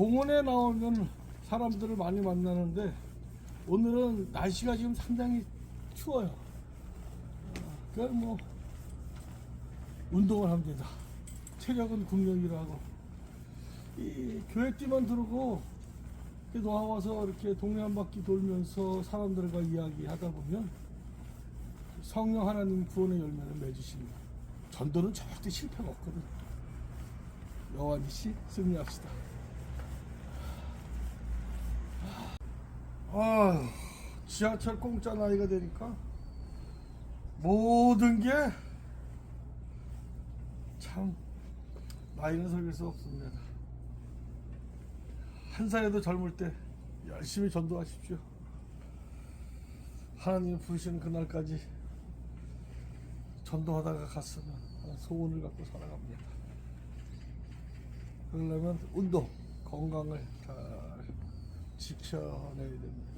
공원에 나오면 사람들을 많이 만나는데 오늘은 날씨가 지금 상당히 추워요. 그러니까 뭐 운동을 된다. 체력은 국력이라고. 이 교회띠만 들고 이렇게 나와서 이렇게 동네 한 바퀴 돌면서 사람들과 이야기하다 보면 성령 하나님 구원의 열매를 맺으십니다. 전도는 절대 실패가 없거든. 여호와니 씨 승리합시다. 아, 지하철 공짜 나이가 되니까 모든 게 참 나이는 속일 수 없습니다. 한 살에도 젊을 때 열심히 전도하십시오. 하나님 부르시는 그날까지 전도하다가 갔으면 소원을 갖고 살아갑니다. 그러려면 운동, 건강을 잘 지켜내야 됩니다.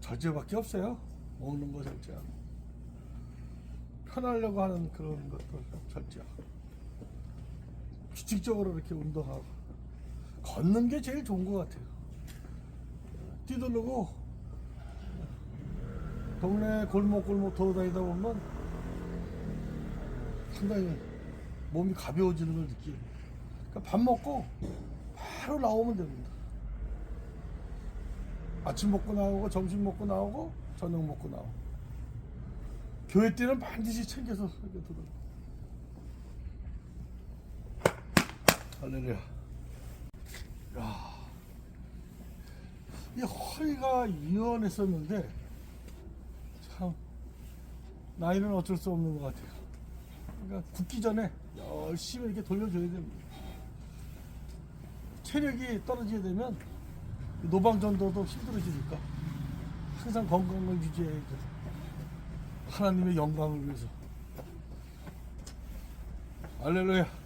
절제밖에 없어요. 먹는 거 절제하고. 편하려고 하는 그런 것들 절제하고. 규칙적으로 이렇게 운동하고. 걷는 게 제일 좋은 것 같아요. 뛰돌르고 동네 골목골목 돌아다니다 보면 상당히 몸이 가벼워지는 걸 느끼고 그러니까 밥 먹고 바로 나오면 됩니다. 아침 먹고 나오고 점심 먹고 나오고 저녁 먹고 나오고 교회 때는 반드시 챙겨서 이렇게 들어. 할렐루야. 야, 이 허리가 유연했었는데 참 나이는 어쩔 수 없는 것 같아요. 그러니까 굳기 전에 열심히 이렇게 돌려줘야 됩니다. 체력이 떨어지게 되면 노방전도도 힘들어지니까 항상 건강을 유지해야죠. 하나님의 영광을 위해서. 할렐루야.